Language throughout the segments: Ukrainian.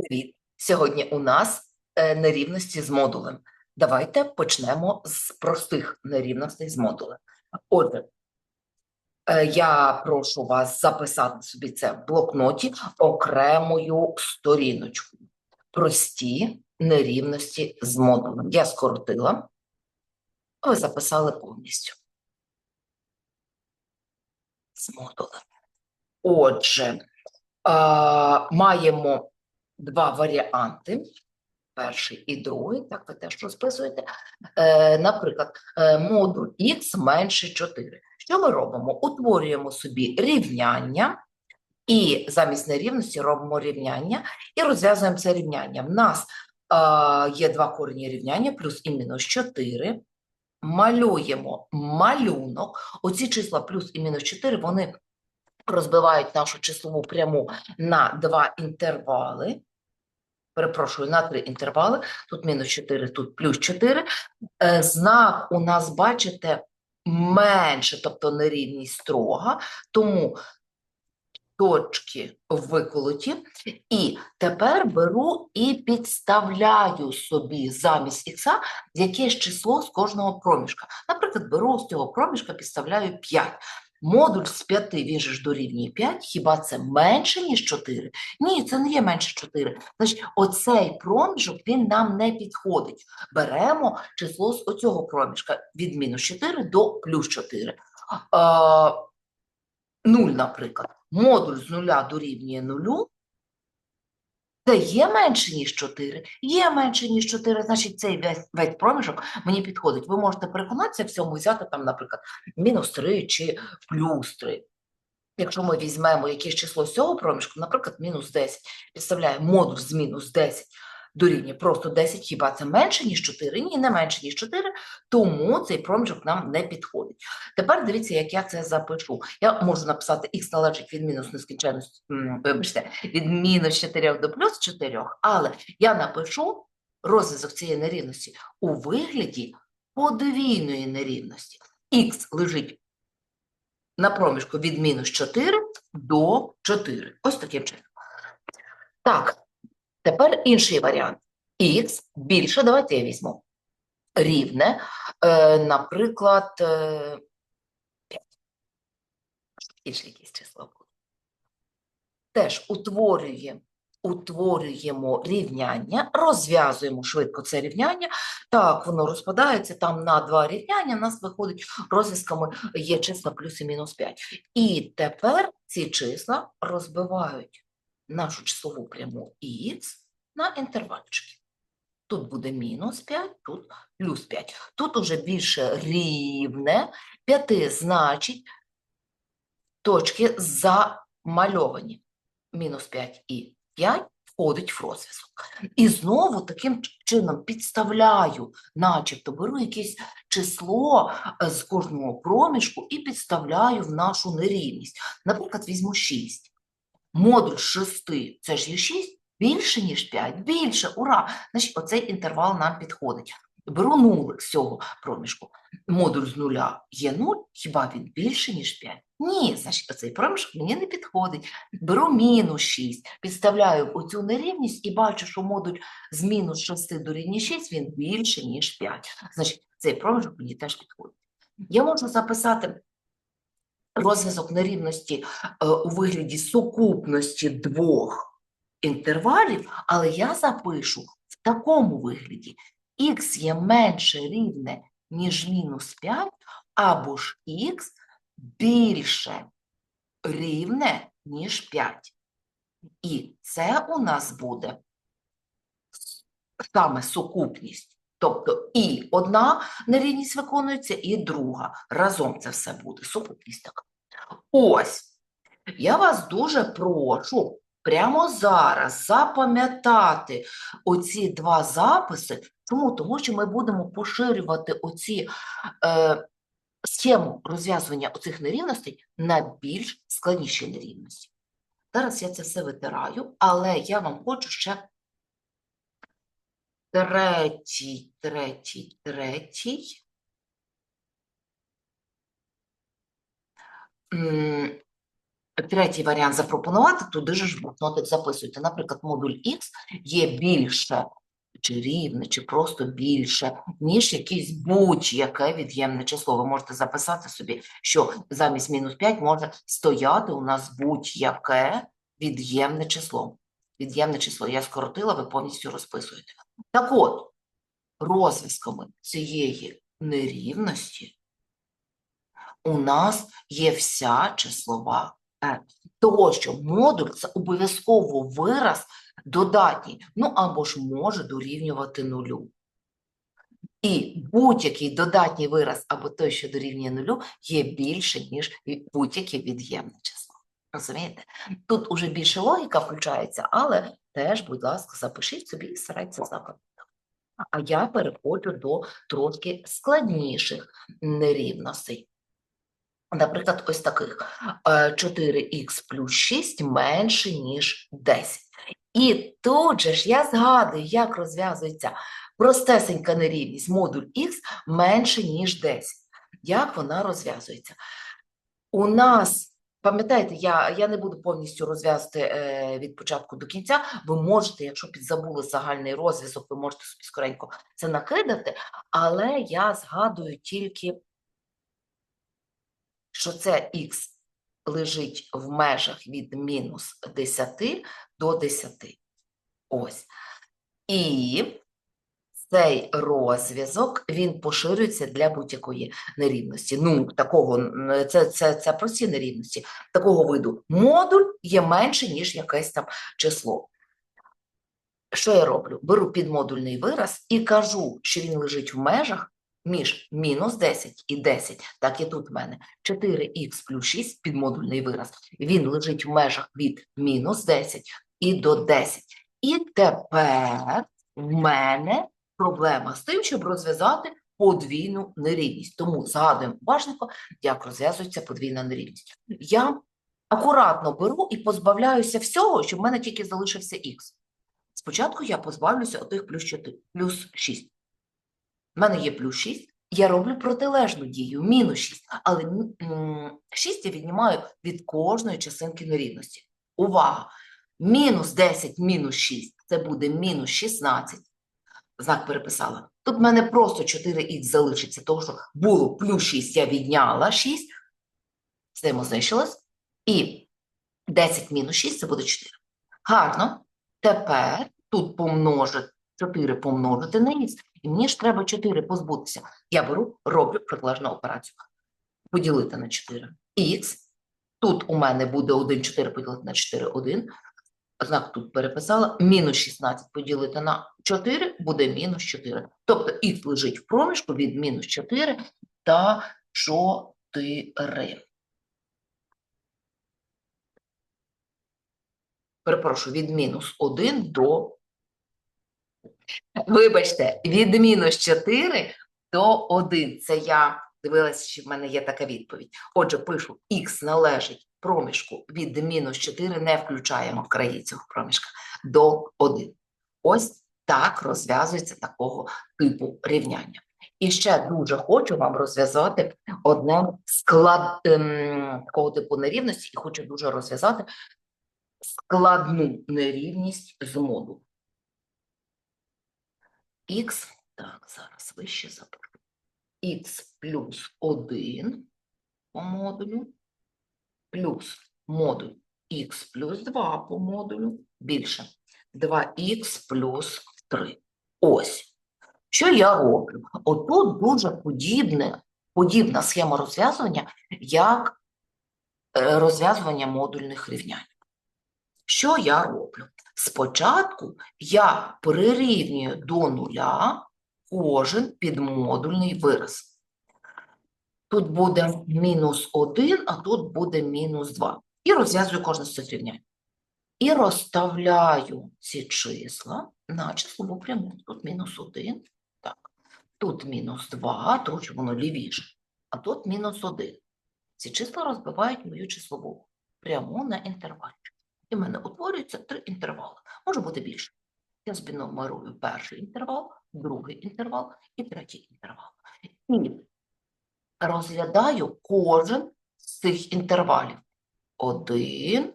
Привіт! Сьогодні у нас е, нерівності з модулем. Давайте почнемо з простих нерівностей з модулем. Отже, е, я прошу вас записати собі це в блокноті окремою сторіночкою. Прості нерівності з модулем. Я скоротила, ви записали повністю. З модулем. Отже, маємо два варіанти. Перший і другий, так ви теж розписуєте. Е, наприклад, е, модуль х менше 4. Що ми робимо? Утворюємо собі рівняння, і замість нерівності робимо рівняння і розв'язуємо це рівняння. В нас е, є два корені рівняння, плюс і мінус 4. Малюємо малюнок. Оці числа плюс і мінус 4, вони розбивають нашу числову пряму на два інтервали. Перепрошую, на три інтервали. Тут мінус 4, тут плюс 4. Е, Знак у нас, бачите, менше, тобто нерівність строга, тому точки виколоті. І тепер беру і підставляю собі замість х якесь число з кожного проміжка. Наприклад, беру з цього проміжка, підставляю 5. Модуль з 5, він же ж дорівнює 5, хіба це менше, ніж 4? Ні, це не є менше 4. Значить, оцей проміжок, він нам не підходить. Беремо число з оцього проміжка від мінус 4 до плюс 4. А, 0, наприклад. Модуль з 0 дорівнює 0. Це є менше, ніж 4? Є менше, ніж 4, значить цей весь, весь проміжок мені підходить. Ви можете переконатися в цьому, взяти там, наприклад, мінус 3 чи плюс 3. Якщо ми візьмемо якесь число з цього проміжку, наприклад, мінус 10, підставляємо модуль з мінус 10 дорівнює просто 10, хіба це менше, ніж 4? Ні, не менше, ніж 4, тому цей проміжок нам не підходить. Тепер дивіться, як я це запишу. Я можу написати х належить від мінус нескінченності, вибачте, від мінус 4 до плюс 4, але я напишу розв'язок цієї нерівності у вигляді подвійної нерівності. Х лежить на проміжку від мінус 4 до 4. Ось таким чином. Так, тепер інший варіант. Х більше, давайте я візьму. Рівне, е, наприклад, е, 5. Інше якесь число буде. Теж утворюємо, утворюємо рівняння, розв'язуємо швидко це рівняння. Так, воно розпадається там на два рівняння, у нас виходить розв'язками є числа плюс і мінус 5. І тепер ці числа розбивають нашу числову пряму х на інтервальчики. Тут буде мінус 5, тут плюс 5. Тут уже більше рівне 5, значить точки замальовані. Мінус 5 і 5 входить в розв'язок. І знову таким чином підставляю, начебто беру якесь число е, з кожного проміжку і підставляю в нашу нерівність. Наприклад, візьму 6. Модуль 6 – це ж є 6, більше, ніж 5, більше, ура! Значить, оцей інтервал нам підходить. Беру нулик з цього проміжку. Модуль з нуля є 0, хіба він більше, ніж 5? Ні, значить, оцей проміжок мені не підходить. Беру мінус 6, підставляю оцю нерівність і бачу, що модуль з мінус 6 дорівнює 6, він більше, ніж 5. Значить, цей проміжок мені теж підходить. Я можу записати розв'язок нерівності е, у вигляді сукупності двох інтервалів, але я запишу в такому вигляді. х є менше рівне, ніж мінус 5, або ж х більше рівне, ніж 5. І це у нас буде саме сукупність. Тобто і одна нерівність виконується, і друга. Разом це все буде. Сукупність така. Ось. Я вас дуже прошу прямо зараз запам'ятати оці два записи. Чому? Тому що ми будемо поширювати оці е, схему розв'язування оцих нерівностей на більш складніші нерівності. Зараз я це все витираю, але я вам хочу ще третій, третій, третій. Третій варіант запропонувати, туди же ж блокнотик записуйте. Наприклад, модуль Х є більше чи рівне, чи просто більше, ніж якесь будь-яке від'ємне число. Ви можете записати собі, що замість мінус 5 може стояти у нас будь-яке від'ємне число. Від'ємне число я скоротила, ви повністю розписуєте. Так от, розв'язками цієї нерівності у нас є вся числова n. Того, що модуль це обов'язково вираз додатній, ну або ж може дорівнювати нулю. І будь-який додатній вираз або той, що дорівнює нулю, є більше, ніж будь-яке від'ємне число. Розумієте? Тут уже більше логіка включається, але теж, будь ласка, запишіть собі і старайтеся запам'ятати. А я переходжу до трошки складніших нерівностей. Наприклад, ось таких. Е, 4х плюс 6 менше, ніж 10. І тут же ж я згадую, як розв'язується простесенька нерівність модуль х менше, ніж 10. Як вона розв'язується? У нас, пам'ятаєте, я, я не буду повністю розв'язувати е, від початку до кінця. Ви можете, якщо підзабули загальний розв'язок, ви можете собі скоренько це накидати, але я згадую тільки що це х лежить в межах від мінус 10 до 10. Ось. І цей розв'язок, він поширюється для будь-якої нерівності. Ну, такого, це, це, це прості нерівності. Такого виду модуль є менше, ніж якесь там число. Що я роблю? Беру підмодульний вираз і кажу, що він лежить в межах між мінус 10 і 10. Так і тут в мене 4х плюс 6 підмодульний вираз. Він лежить в межах від мінус 10 і до 10. І тепер в мене проблема з тим, щоб розв'язати подвійну нерівність. Тому згадуємо уважненько, як розв'язується подвійна нерівність. Я акуратно беру і позбавляюся всього, щоб в мене тільки залишився х. Спочатку я позбавлюся отих плюс 4, плюс 6. У мене є плюс 6, я роблю протилежну дію, мінус 6, але м, 6 я віднімаю від кожної частинки нерівності. Увага! Мінус 10 мінус 6 це буде мінус 16. Знак переписала. Тут в мене просто 4х залишиться, тому що було плюс 6, я відняла 6, з цим знищилось. І 10 мінус 6 це буде 4. Гарно. Тепер тут помножити 4 помножити на х, і мені ж треба 4 позбутися. Я беру, роблю протилежну операцію. Поділити на 4. Х. Тут у мене буде 1, 4 поділити на 4, 1. Знак тут переписала. Мінус 16 поділити на 4 буде мінус 4. Тобто х лежить в проміжку від мінус 4 та 4. Перепрошую, від мінус 1 до Вибачте, від мінус 4 до 1. Це я дивилася, чи в мене є така відповідь. Отже, пишу, х належить проміжку від мінус 4, не включаємо в краї цього проміжка, до 1. Ось так розв'язується такого типу рівняння. І ще дуже хочу вам розв'язати одне склад ем, такого типу нерівності, і хочу дуже розв'язати складну нерівність з модулу. Х, так, зараз вище запишу. Х плюс 1 по модулю, плюс модуль х плюс 2 по модулю, більше 2х плюс 3. Ось. Що я роблю? Отут дуже подібне, подібна схема розв'язування, як е, розв'язування модульних рівнянь. Що я роблю? Спочатку я прирівнюю до нуля кожен підмодульний вираз. Тут буде мінус 1, а тут буде мінус 2. І розв'язую кожне з цих рівнянь. І розставляю ці числа на числову пряму. Тут мінус 1, так. тут мінус 2, тому воно лівіше, а тут мінус 1. Ці числа розбивають мою числову пряму на інтервалі. І в мене утворюється три інтервали. Може бути більше. Я собі нумерую перший інтервал, другий інтервал і третій інтервал. І розглядаю кожен з цих інтервалів. один,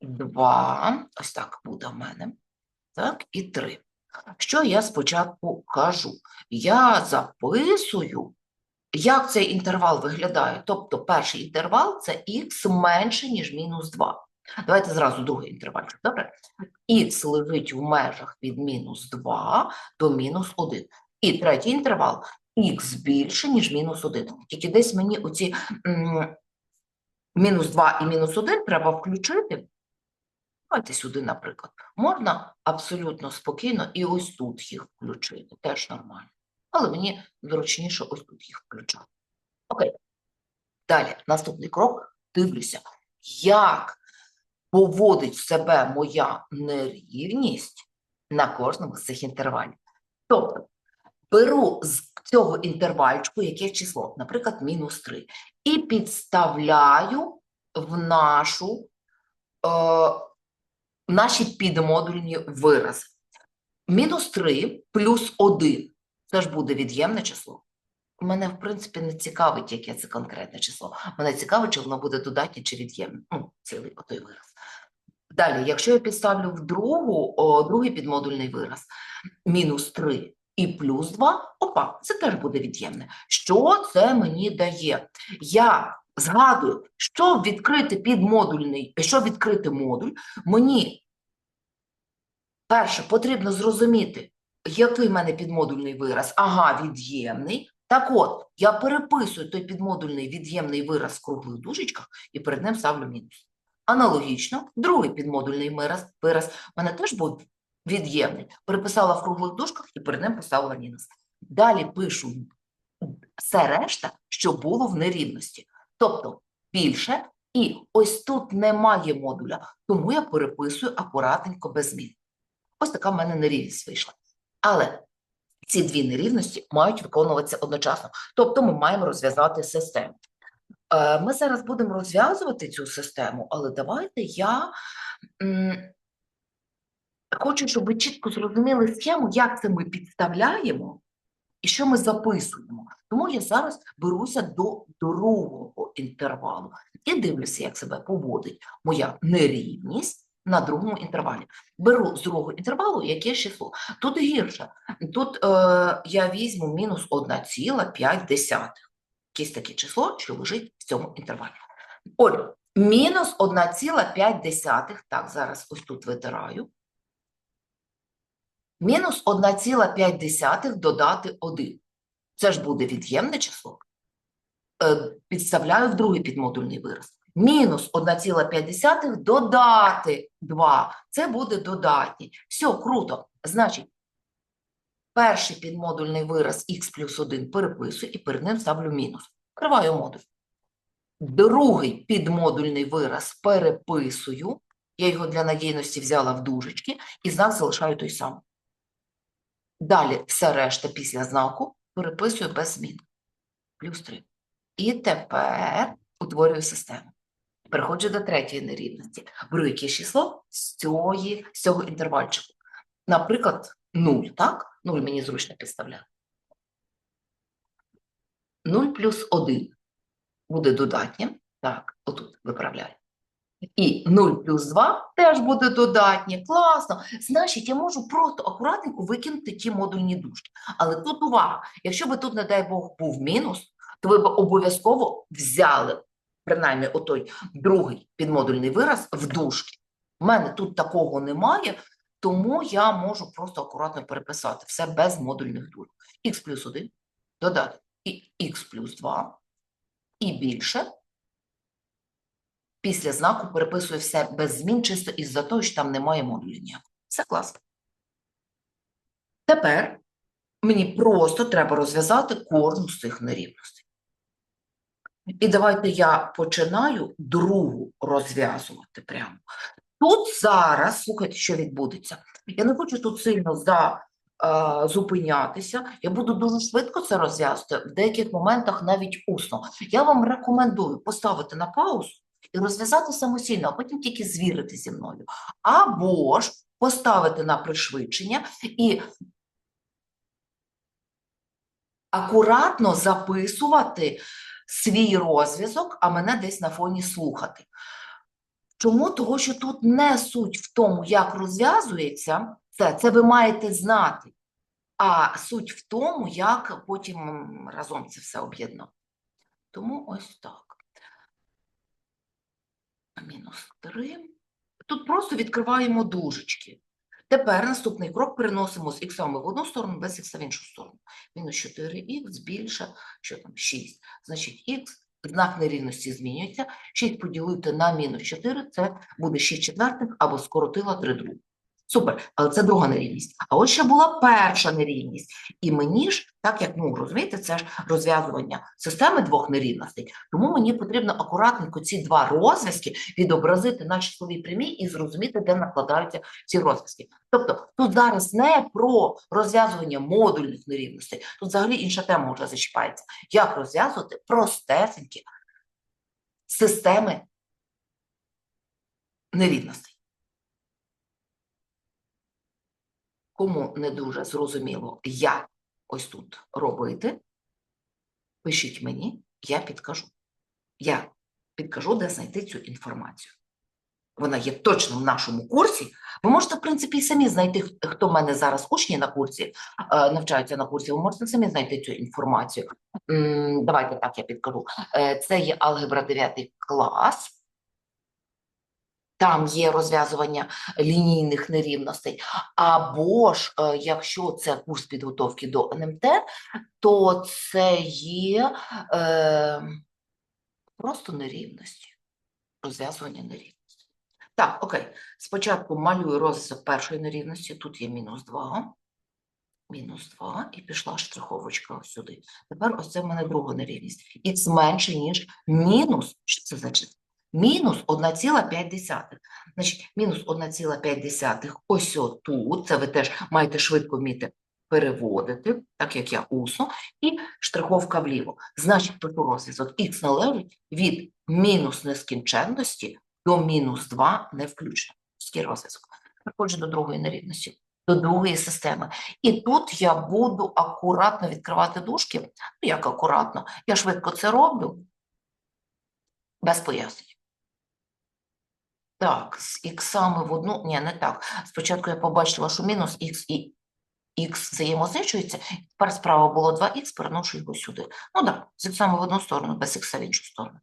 два, ось так буде в мене, так, і три. Що я спочатку кажу? Я записую, як цей інтервал виглядає. Тобто перший інтервал це х менше, ніж мінус 2. Давайте зразу другий інтервальчик, добре? Х лежить в межах від мінус 2 до мінус 1. І третій інтервал х більше, ніж мінус 1. Тільки десь мені оці мінус 2 і мінус 1 треба включити. Давайте сюди, наприклад. Можна абсолютно спокійно і ось тут їх включити. Теж нормально. Але мені зручніше ось тут їх включати. Окей. Далі, наступний крок. Дивлюся, як поводить себе моя нерівність на кожному з цих інтервалів. Тобто, беру з цього інтервальчику яке число, наприклад, мінус 3, і підставляю в нашу, е, наші підмодульні вирази. Мінус 3 плюс 1 це ж буде від'ємне число. Мене, в принципі, не цікавить, яке це конкретне число. Мене цікавить, чи воно буде додатнє чи від'ємне. Ну, цілий отой вираз. Далі, якщо я підставлю в другу, о, другий підмодульний вираз, мінус 3 і плюс 2, опа, це теж буде від'ємне. Що це мені дає? Я згадую, що відкрити підмодульний, що відкрити модуль, мені перше потрібно зрозуміти, який в мене підмодульний вираз. Ага, від'ємний. Так от, я переписую той підмодульний від'ємний вираз в круглих дужечках і перед ним ставлю мінус. Аналогічно, другий підмодульний вираз, вираз в мене теж був від'ємний. Переписала в круглих дужках і перед ним поставила мінус. Далі пишу все решта, що було в нерівності. Тобто більше, і ось тут немає модуля, тому я переписую акуратненько без змін. Ось така в мене нерівність вийшла. Але ці дві нерівності мають виконуватися одночасно. Тобто ми маємо розв'язати систему. Е, Ми зараз будемо розв'язувати цю систему, але давайте я хочу, щоб ви чітко зрозуміли схему, як це ми підставляємо і що ми записуємо. Тому я зараз беруся до другого інтервалу і дивлюся, як себе поводить моя нерівність на другому інтервалі. Беру з другого інтервалу яке число. Тут гірше. Тут е, я візьму мінус 1,5. Якесь таке число, що лежить в цьому інтервалі. Отже, мінус 1,5. Так, зараз ось тут витираю. Мінус 1,5 додати 1. Це ж буде від'ємне число. Е, Підставляю в другий підмодульний вираз. Мінус 1,5 додати 2. Це буде додатній. Все, круто. Значить, перший підмодульний вираз х плюс 1 переписую і перед ним ставлю мінус. Вкриваю модуль. Другий підмодульний вираз переписую. Я його для надійності взяла в дужечки і знак залишаю той самий. Далі все решта після знаку переписую без змін. Плюс 3. І тепер утворюю систему. Переходжу до третьої нерівності. Беру яке число з, цієї, з цього інтервальчику. Наприклад, 0, так? 0 мені зручно підставляти. 0 плюс 1 буде додатнім. Так, отут виправляю. І 0 плюс 2 теж буде додатнє. Класно. Значить, я можу просто акуратненько викинути ті модульні дужки. Але тут увага, якщо би тут, не дай Бог, був мінус, то ви б обов'язково взяли, принаймні, отой другий підмодульний вираз в дужки. У мене тут такого немає, тому я можу просто акуратно переписати все без модульних дужок. х плюс 1 додати і х плюс 2 і більше. Після знаку переписую все без змін, чисто із-за того, що там немає модулів ніякого. Все класно. Тепер мені просто треба розв'язати кожну з цих нерівностей. І давайте я починаю другу розв'язувати прямо. Тут зараз, слухайте, що відбудеться. Я не хочу тут сильно за, е, зупинятися. Я буду дуже швидко це розв'язувати, в деяких моментах навіть усно. Я вам рекомендую поставити на паузу і розв'язати самостійно, а потім тільки звірити зі мною. Або ж поставити на пришвидшення і акуратно записувати свій розв'язок, а мене десь на фоні слухати. Чому? Того, що тут не суть в тому, як розв'язується це, це ви маєте знати, а суть в тому, як потім разом це все об'єднати. Тому ось так. Мінус 3. Тут просто відкриваємо дужечки. Тепер наступний крок переносимо з х в одну сторону, без х в іншу сторону. Мінус 4х більше, що там, 6. Значить, х, знак нерівності змінюється. 6 поділити на мінус 4, це буде 6 четвертих або скоротила 3 других. Супер, але це друга нерівність. А ось ще була перша нерівність. І мені ж, так як, ну, розумієте, це ж розв'язування системи двох нерівностей, тому мені потрібно акуратненько ці два розв'язки відобразити на числовій прямій і зрозуміти, де накладаються ці розв'язки. Тобто тут зараз не про розв'язування модульних нерівностей, тут взагалі інша тема вже зачіпається. Як розв'язувати простесенькі системи нерівностей. Кому не дуже зрозуміло, як ось тут робити, пишіть мені, я підкажу. Я підкажу, де знайти цю інформацію. Вона є точно в нашому курсі. Ви можете, в принципі, і самі знайти, хто в мене зараз учні на курсі, е, навчаються на курсі, ви можете самі знайти цю інформацію. Давайте так я підкажу. Е, Це є алгебра 9 клас. Там є розв'язування лінійних нерівностей. Або ж, е, якщо це курс підготовки до НМТ, то це є е, просто нерівності, розв'язування нерівності. Так, окей. Спочатку малюю розв'язок першої нерівності. Тут є мінус 2. Мінус 2, і пішла штриховочка сюди. Тепер ось це в мене друга нерівність. Х менше, ніж мінус, що це значить? Мінус 1,5. Значить, мінус 1,5 ось тут, це ви теж маєте швидко вміти переводити, так як я усно, і штриховка вліво. Значить, розв'язок х належить від мінус нескінченності до мінус 2 не включно. Розв'язок. Переходжу до другої нерівності, до другої системи. І тут я буду акуратно відкривати дужки. Ну, як акуратно? Я швидко це роблю, без пояснень. Так, з іксами в одну, ні, не так. Спочатку я побачила, що мінус х і х взаємознищується, тепер справа було 2х, переношу його сюди. Ну так, з іксами в одну сторону, без х в іншу сторону.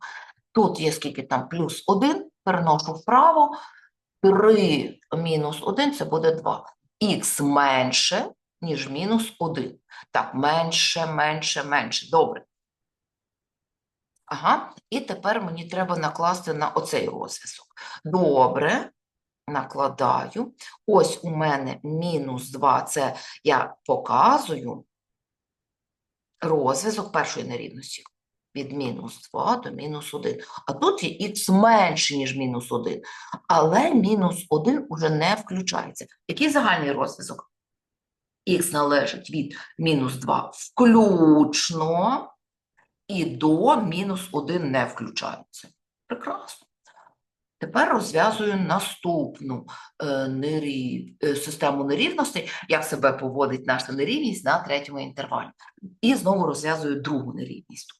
Тут є скільки там плюс 1, переношу вправо, 3 мінус 1 це буде 2. Х менше, ніж мінус 1. Так, менше, менше, менше. Добре. Ага, і тепер мені треба накласти на оцей розв'язок. Добре, накладаю. Ось у мене мінус 2, це я показую розв'язок першої нерівності. Від мінус 2 до мінус 1. А тут є х менше, ніж мінус 1. Але мінус 1 уже не включається. Який загальний розв'язок? Х належить від мінус 2 включно і до мінус 1 не включається. Прекрасно. Тепер розв'язую наступну е, нерів... е, систему нерівностей, як себе поводить наша нерівність на третьому інтервалі. І знову розв'язую другу нерівність.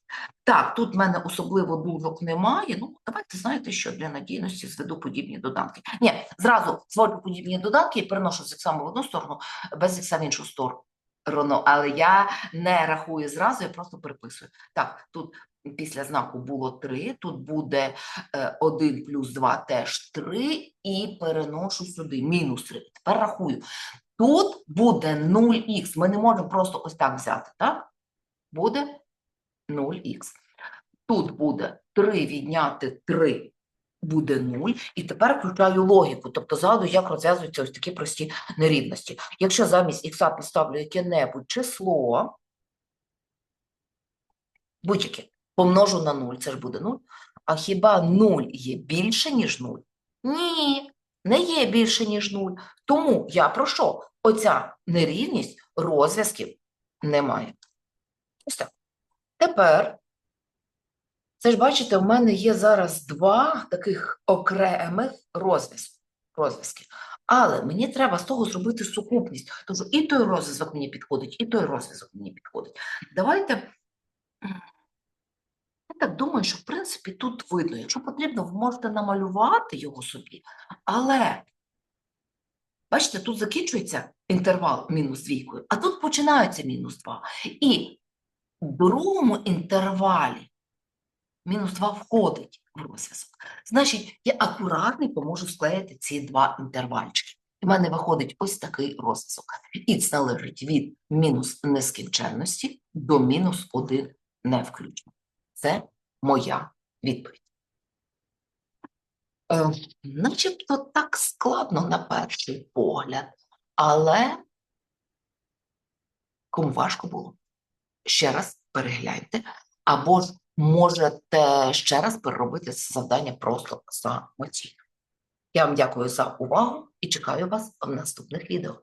Так, тут в мене особливо дужок немає. Ну, давайте знаєте, що для надійності зведу подібні доданки. Ні, зразу зводжу подібні доданки і переношу з іксами в одну сторону, без ікса в іншу сторону. Але я не рахую зразу, я просто переписую. Так, тут після знаку було 3, тут буде е, 1 плюс 2 теж 3, і переношу сюди мінус 3. Тепер рахую. Тут буде 0х. Ми не можемо просто ось так взяти, так? Буде 0х. Тут буде 3 відняти 3 буде 0. І тепер включаю логіку, тобто згадую, як розв'язуються ось такі прості нерівності. Якщо замість х підставлю яке-небудь число, будь-яке, помножу на 0, це ж буде 0. А хіба 0 є більше, ніж 0? Ні, не є більше, ніж 0. Тому я про що? Оця нерівність розв'язків немає. Ось так. Тепер, це ж бачите, в мене є зараз два таких окремих розв'язки. Але мені треба з того зробити сукупність. Тому і той розв'язок мені підходить, і той розв'язок мені підходить. Давайте. м, так думаю, що в принципі тут видно. Якщо потрібно, ви можете намалювати його собі, але бачите, тут закінчується інтервал мінус двійкою, а тут починається мінус 2. І в другому інтервалі мінус 2 входить в розв'язок. Значить, я акуратно поможу склеїти ці два інтервальчики. І в мене виходить ось такий розв'язок. Х належить від мінус нескінченності до мінус 1 не включно. Це моя відповідь. Е, начебто так складно на перший погляд, але кому важко було, ще раз перегляньте, або ж можете ще раз переробити це завдання просто самоційно. Я вам дякую за увагу і чекаю вас в наступних відео.